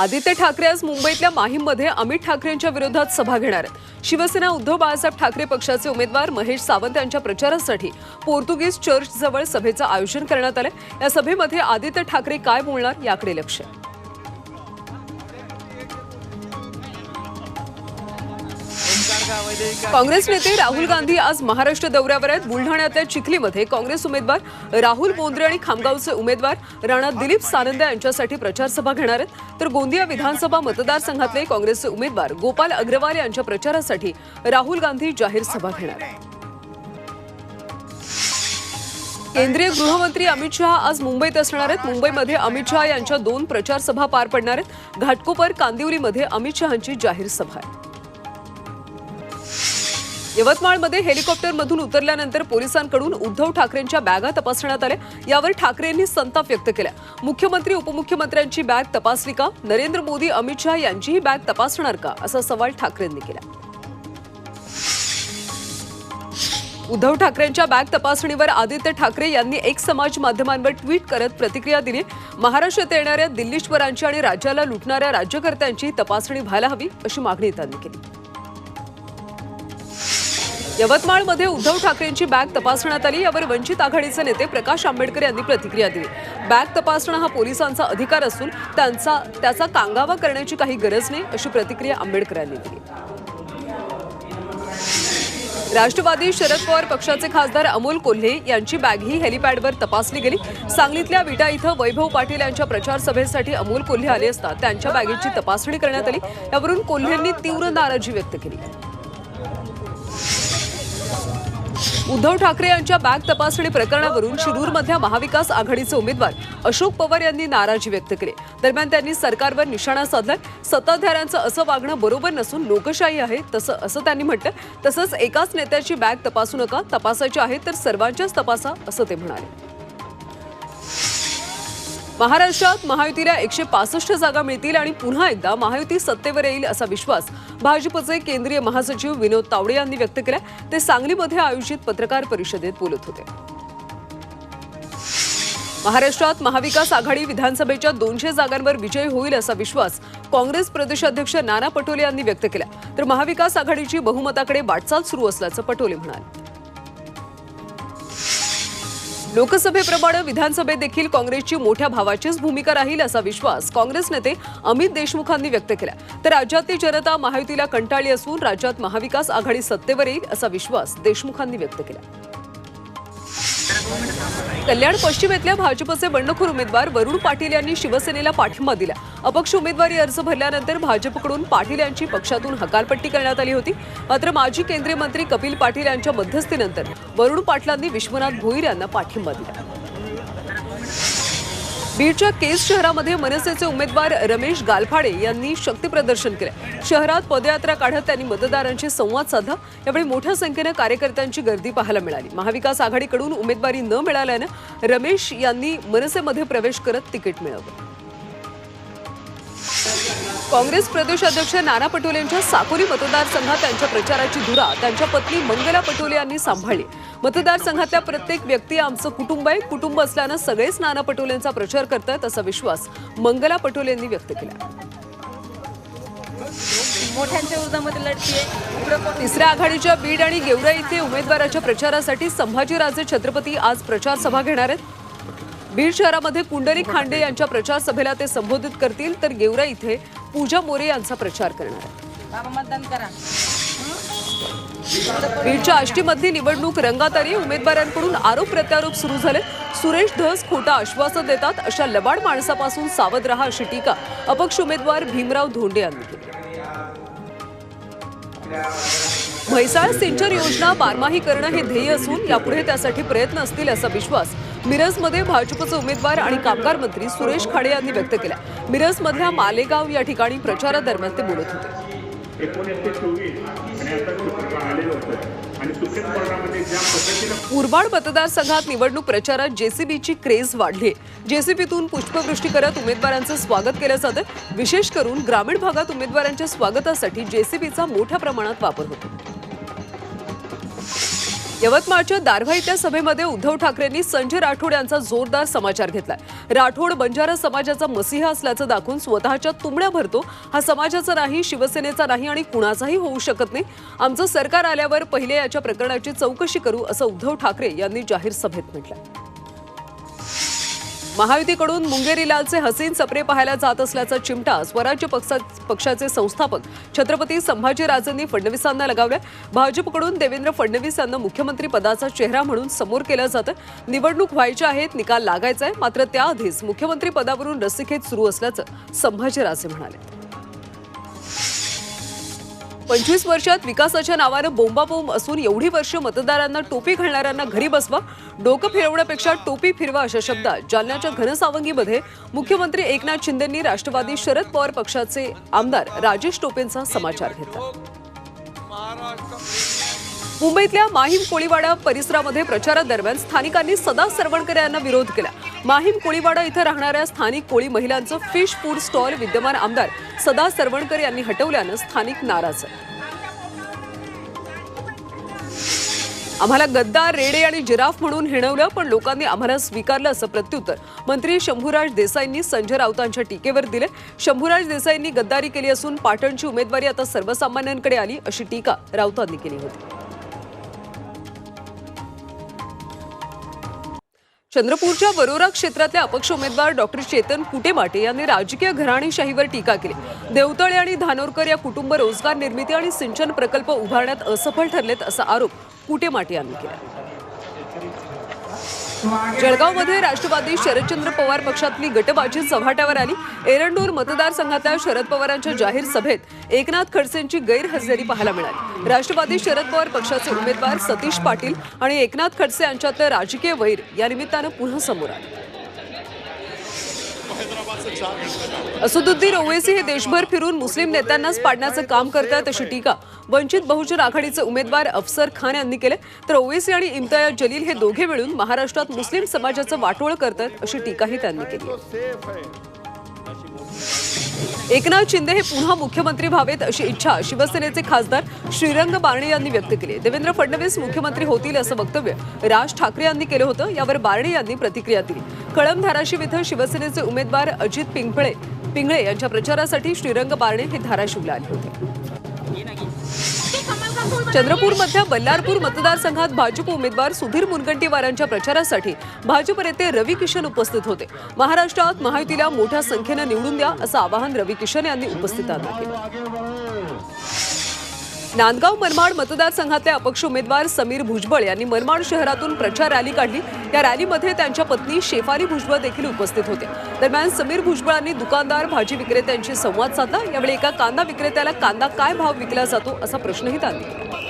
आदित्य ठाकरे आज मुंबईतल्या माहीममध्ये अमित ठाकरेंच्या विरोधात सभा घेणार आहेत शिवसेना उद्धव बाळासाहेब ठाकरे पक्षाचे उमेदवार महेश सावंत यांच्या प्रचारासाठी पोर्तुगीज चर्च जवळ सभेचं आयोजन करण्यात आलंय या सभेमध्ये आदित्य ठाकरे काय बोलणार याकडे लक्ष आहे. काँग्रेस नेते राहुल गांधी आज महाराष्ट्र दौऱ्यावर आहेत. बुलढाण्यातल्या चिखलीमध्ये काँग्रेस उमेदवार राहुल बोंद्रे आणि खामगावचे उमेदवार राणा दिलीप सानंद यांच्यासाठी प्रचार सभा घेणार आहेत. तर गोंदिया विधानसभा मतदारसंघातले काँग्रेसचे उमेदवार गोपाल अग्रवाल यांच्या प्रचारासाठी राहुल गांधी जाहीर सभा घेणार आहेत. केंद्रीय गृहमंत्री अमित शहा आज मुंबईत असणार आहेत. मुंबईमध्ये अमित शहा यांच्या दोन प्रचारसभा पार पडणार आहेत. घाटकोपर कांदिवलीमध्ये अमित शहांची जाहीर सभा आहे. यवतमाळमध्ये हेलिकॉप्टरमधून उतरल्यानंतर पोलिसांकडून उद्धव ठाकरेंच्या बॅगा तपासण्यात आल्या. यावर ठाकरेंनी संताप व्यक्त केला. मुख्यमंत्री उपमुख्यमंत्र्यांची बॅग तपासली का? नरेंद्र मोदी अमित शहा यांचीही बॅग तपासणार का? असा सवाल ठाकरेंनी केला. उद्धव ठाकरेंच्या बॅग तपासणीवर आदित्य ठाकरे यांनी एक समाज माध्यमांवर ट्विट करत प्रतिक्रिया दिली. महाराष्ट्रात येणाऱ्या दिल्लीश्वरांची आणि राज्याला लुटणाऱ्या राज्यकर्त्यांची तपासणी व्हायला हवी अशी मागणी त्यांनी केली. यवतमाळमध्ये उद्धव ठाकरेंची बॅग तपासण्यात आली. यावर वंचित आघाडीचे नेते प्रकाश आंबेडकर यांनी प्रतिक्रिया दिली. बॅग तपासणं हा पोलिसांचा अधिकार असून त्यांचा त्याचा कांगावा करण्याची काही गरज नाही अशी प्रतिक्रिया आंबेडकर यांनी दिली. राष्ट्रवादी शरद पवार पक्षाचे खासदार अमोल कोल्हे यांची बॅग ही हेलिपॅडवर तपासली गेली. सांगलीतल्या विटा इथं वैभव पाटील यांच्या प्रचार सभेसाठी अमोल कोल्हे आले असता त्यांच्या बॅगेची तपासणी करण्यात आली. यावरून कोल्हेंनी तीव्र नाराजी व्यक्त केली. उद्धव ठाकरे यांच्या बॅग तपासणी प्रकरणावरून शिरूरमधल्या महाविकास आघाडीचे उमेदवार अशोक पवार यांनी नाराजी व्यक्त केली. दरम्यान त्यांनी सरकारवर निशाणा साधलाय. सत्ताधाऱ्यांचं असं वागणं बरोबर नसून लोकशाही आहे तसं असं त्यांनी म्हटलं. तसंच एकाच नेत्याची बॅग तपासू नका तपासायची आहे तर सर्वांच्याच तपासा असं ते म्हणाले. महाराष्ट्रात महायुतीला एकशे पासष्ट जागा मिळतील आणि पुन्हा एकदा महायुती सत्तेवर येईल असा विश्वास भाजपचे केंद्रीय महासचिव विनोद तावडे यांनी व्यक्त केला ते सांगलीमध्ये आयोजित पत्रकार परिषदेत बोलत होते. महाराष्ट्रात महाविकास आघाडी विधानसभेच्या दोनशे जागांवर विजय होईल असा विश्वास काँग्रेस प्रदेशाध्यक्ष नाना पटोले यांनी व्यक्त केला. तर महाविकास आघाडीची बहुमताकडे वाटचाल सुरू असल्याचं पटोले म्हणाले. लोकसभेप्रमाणे विधानसभेत देखील काँग्रेसची मोठ्या भावाचीच भूमिका राहील असा विश्वास काँग्रेस नेते अमित देशमुखांनी व्यक्त केला. तर राज्यातली जनता महायुतीला कंटाळली असून राज्यात महाविकास आघाडी सत्तेवर येईल असा विश्वास देशमुखांनी व्यक्त केला. कल्याण पश्चिमेतल्या भाजपचे बंडखोर उमेदवार वरुण पाटील यांनी शिवसेनेला पाठिंबा दिला. अपक्ष उमेदवारी अर्ज भरल्यानंतर भाजपकडून पाटील यांची पक्षातून हकालपट्टी करण्यात आली होती. मात्र माजी केंद्रीय मंत्री कपिल पाटील यांच्या मध्यस्थीनंतर वरुण पाटलांनी विश्वनाथ भोईर यांना पाठिंबा दिला. बीडच्या केस शहरामध्ये मनसेचे उमेदवार रमेश गालफाडे यांनी शक्तीप्रदर्शन केलं. शहरात पदयात्रा काढत त्यांनी मतदारांशी संवाद साधला. यावेळी मोठ्या संख्येनं कार्यकर्त्यांची गर्दी पाहायला मिळाली. महाविकास आघाडीकडून उमेदवारी न मिळाल्यानं रमेश यांनी मनसेमध्ये प्रवेश करत तिकीट मिळवलं. काँग्रेस प्रदेशाध्यक्ष नाना पटोले यांच्या साकोली मतदारसंघात त्यांच्या प्रचाराची धुरा त्यांच्या पत्नी मंगला पटोले यांनी सांभाळली. मतदारसंघातल्या प्रत्येक व्यक्ती आमचं कुटुंब आहे. कुटुंब असल्यानं सगळेच नाना पटोलेंचा प्रचार करतायत असा विश्वास मंगला पटोले यांनी व्यक्त केला. मोठ्यांच्या विरोधामध्ये लढतीये तिसऱ्या आघाडीच्या बीड आणि गेवरा इथे उमेदवाराच्या प्रचारासाठी संभाजीराजे छत्रपती आज प्रचार सभा घेणार आहेत. बीड शहरामध्ये पुंडलिक खांडे यांच्या प्रचार सभेला ते संबोधित करतील तर गेवरा इथे पूजा मोरे यांचा प्रचार करणार बाबा मतदान करा. बीडच्या आष्टीमधली निवडणूक रंगात आली. उमेदवारांकडून आरोप प्रत्यारोप सुरू झाले. सुरेश धस खोटा आश्वासन देतात. अशा लबाड माणसापासून सावध रहा अशी टीका अपक्ष उमेदवार भीमराव धोंडे यांनी केली. म्हैसाळ सिंचन योजना बारमाही करणं हे ध्येय असून यापुढे त्यासाठी प्रयत्न असतील असा विश्वास मिरजमध्ये भाजपचे उमेदवार आणि कामगार मंत्री सुरेश खाडे यांनी व्यक्त केला मिरजमधल्या मालेगाव या ठिकाणी प्रचारादरम्यान ते बोलत होते. मुरबाड मतदारसंघात निवडणूक प्रचारात जेसीबीची क्रेज वाढली जेसीबीतून पुष्पवृष्टी करत उमेदवारांचं स्वागत केलं जातं. विशेष करून ग्रामीण भागात उमेदवारांच्या स्वागतासाठी जेसीबीचा मोठ्या प्रमाणात वापर होतो. यवतमाळच्या दारव्हा इथल्या सभेमध्ये उद्धव ठाकरेंनी संजय राठोड यांचा जोरदार समाचार घेतलाय. राठोड बंजारा समाजाचा मसीहा असल्याचं दाखवून स्वतःच्या तुमड्या भरतो. हा समाजाचा नाही शिवसेनेचा नाही आणि कुणाचाही होऊ शकत नाही. आमचं सरकार आल्यावर पहिले याच्या प्रकरणाची चौकशी करू असं उद्धव ठाकरे यांनी जाहीर सभेत म्हटलं महायुतीकडून मुंगेरीलालचे हसीन सपरे पाहायला जात असल्याचा चिमटा स्वराज्य पक्षा- पक्षाचे संस्थापक छत्रपती संभाजीराजेंनी फडणवीसांना लगावलाय. भाजपकडून देवेंद्र फडणवीस यांना मुख्यमंत्री पदाचा चेहरा म्हणून समोर केलं जातं. निवडणूक व्हायच्या आहेत निकाल लागायचा आहे मात्र त्याआधीच मुख्यमंत्री पदावरून रस्सीखेच सुरू असल्याचं संभाजीराजे म्हणाले. पंचवीस वर्षात विकासाच्या नावानं बोंबाबोंब असून एवढी वर्ष मतदारांना टोपी घालणाऱ्यांना घरी बसवा डोकं फिरवण्यापेक्षा टोपी फिरवा अशा शब्दात जालन्याच्या घनसावंगीमध्ये मुख्यमंत्री एकनाथ शिंदेंनी राष्ट्रवादी शरद पवार पक्षाचे आमदार राजेश टोपेंचा समाचार घेतला. मुंबईतल्या माहीम कोळीवाडा परिसरामध्ये प्रचारादरम्यान स्थानिकांनी सदा सरवणकर यांना विरोध केला. माहीम कोळीवाडा इथं राहणाऱ्या स्थानिक कोळी महिलांचं फिश फूड स्टॉल विद्यमान आमदार सदा सरवणकर यांनी हटवल्यानं स्थानिक नाराज. आम्हाला गद्दार रेडे आणि जिराफ म्हणून हिणवलं पण लोकांनी आम्हाला स्वीकारलं असं प्रत्युत्तर. मंत्री शंभूराज देसाईंनी संजय राऊतांच्या टीकेवर दिले. शंभूराज देसाईंनी गद्दारी केली असून पाटणची उमेदवारी आता सर्वसामान्यांकडे आली अशी टीका राऊतांनी केली होती. चंद्रपूरच्या वरोरा क्षेत्रातल्या अपक्ष उमेदवार डॉक्टर चेतन कुटेमाटे यांनी राजकीय घराणेशाहीवर टीका केली. देवतळे आणि धानोरकर या कुटुंब रोजगार निर्मिती आणि सिंचन प्रकल्प उभारण्यात असफल ठरलेत असा आरोप कुटेमाटे यांनी केला. जळगावमध्ये राष्ट्रवादी शरदचंद्र पवार पक्षातली गटबाजी चव्हाट्यावर आली. एरंडूर मतदारसंघातल्या शरद पवारांच्या जाहीर सभेत एकनाथ खडसेंची गैरहजेरी पाहायला मिळाली. राष्ट्रवादी शरद पवार पक्षाचे उमेदवार सतीश पाटील आणि एकनाथ खडसे यांच्यातलं राजकीय वैर या निमित्तानं पुन्हा समोर आलं. असदुद्दीन ओवैसी हे देशभर फिरून मुस्लिम नेत्यांनाच पाडण्याचं काम करतात अशी टीका. वंचित बहुजन आघाडीचे उमेदवार अफसर खान यांनी केले. तर ओवैसी आणि इम्तियाज जलील हे दोघे मिळून महाराष्ट्रात मुस्लिम समाजाचं वाटोळ करतात अशी टीकाही त्यांनी केली. एकनाथ शिंदे हे पुन्हा मुख्यमंत्री व्हावेत अशी इच्छा शिवसेनेचे खासदार श्रीरंग बारणे यांनी व्यक्त केली देवेंद्र फडणवीस मुख्यमंत्री होतील असं वक्तव्य राज ठाकरे यांनी केलं होतं यावर बारणे यांनी प्रतिक्रिया दिली. कळम धाराशिव इथं शिवसेनेचे उमेदवार अजित पिंपळे पिंगळे यांच्या प्रचारासाठी श्रीरंग बारणे हे धाराशिवला आले होते. चंद्रपूरमधल्या बल्लारपूर मतदारसंघात भाजप उमेदवार सुधीर मुनगंटीवारांच्या प्रचारासाठी भाजप नेते रवी किशन उपस्थित होते. महाराष्ट्रात महायुतीला मोठ्या संख्येनं निवडून द्या असं आवाहन रवी किशन यांनी उपस्थितांना केलं. नांदगाव मनमाड मतदारसंघातले अपक्ष उमेदवार समीर भुजबळ यांनी मनमाड शहरातून प्रचार रॅली काढली. या रॅलीमध्ये त्यांच्या पत्नी शेफाली भुजबळ देखील उपस्थित होते. दरम्यान समीर भुजबळांनी दुकानदार भाजी विक्रेत्यांशी संवाद साधला. यावेळी एका कांदा विक्रेत्याला कांदा काय भाव विकला जातो असा प्रश्नही त्यांनी केला.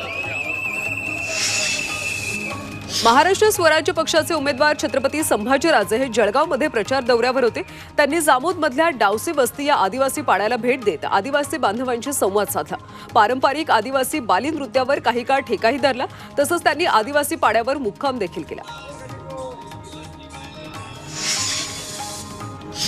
महाराष्ट्र स्वराज्य पक्षाचे उमेदवार छत्रपती संभाजीराजे हे जळगावमध्ये प्रचार दौऱ्यावर होते. त्यांनी जामोदमधल्या डावसे वस्ती या आदिवासी पाड्याला भेट देत आदिवासी बांधवांशी संवाद साधला. पारंपरिक आदिवासी बाली नृत्यावर काही काळ ठेकाही धरला तसंच त्यांनी आदिवासी पाड्यावर मुक्काम देखील केला.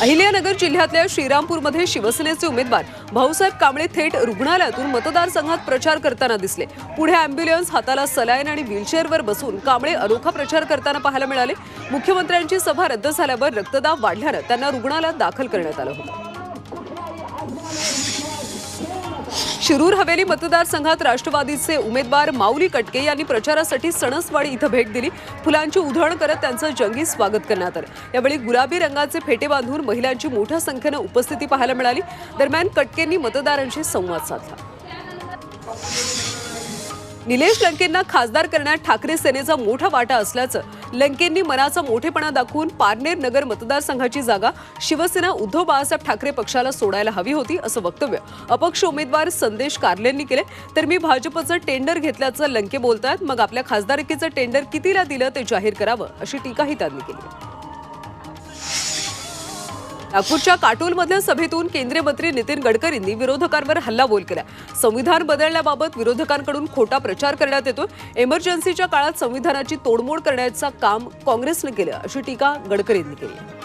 अहिल्यानगर जिल्ह्यातल्या श्रीरामपूरमध्ये शिवसेनेचे उमेदवार भाऊसाहेब कांबळे थेट रुग्णालयातून मतदारसंघात प्रचार करताना दिसले. पुढे अँब्युलन्स हाताला सलायन आणि व्हीलचेअरवर बसून कांबळे अनोखा प्रचार करताना पाहायला मिळाले. मुख्यमंत्र्यांची सभा रद्द झाल्यावर रक्तदाब वाढल्यानं त्यांना रुग्णालयात दाखल करण्यात आलं होतं. शिरूर हवेली मतदारसंघात राष्ट्रवादीचे उमेदवार माऊली कटके यांनी प्रचारासाठी सणसवाडी इथं भेट दिली. फुलांची उधळण करत त्यांचं जंगी स्वागत करण्यात आलं. यावेळी गुलाबी रंगाचे फेटे बांधून महिलांची मोठ्या संख्येनं उपस्थिती पाहायला मिळाली. दरम्यान कटकेंनी मतदारांशी संवाद साधला. निलेश लंकेंना खासदार करण्यात ठाकरे सेनेचा मोठा वाटा असल्याचं लंकेंनी मनाचा मोठेपणा दाखवून पारनेर नगर मतदारसंघाची जागा शिवसेना उद्धव बाळासाहेब ठाकरे पक्षाला सोडायला हवी होती असं वक्तव्य. अपक्ष उमेदवार संदेश कारलेंनी केले. तर मी भाजपचं टेंडर घेतल्याचं लंके बोलतात मग आपल्या खासदारकीचं टेंडर कितीला दिलं ते जाहीर करावं अशी टीकाही त्यांनी केली. नागपूरच्या काटोलमधल्या सभेतून केंद्रीय मंत्री नितीन गडकरींनी विरोधकांवर हल्लाबोल केला. संविधान बदलण्याबाबत विरोधकांकडून खोटा प्रचार करण्यात येतो एमर्जन्सीच्या काळात संविधानाची तोडमोड करण्याचं काम काँग्रेसनं केलं अशी टीका गडकरींनी केली.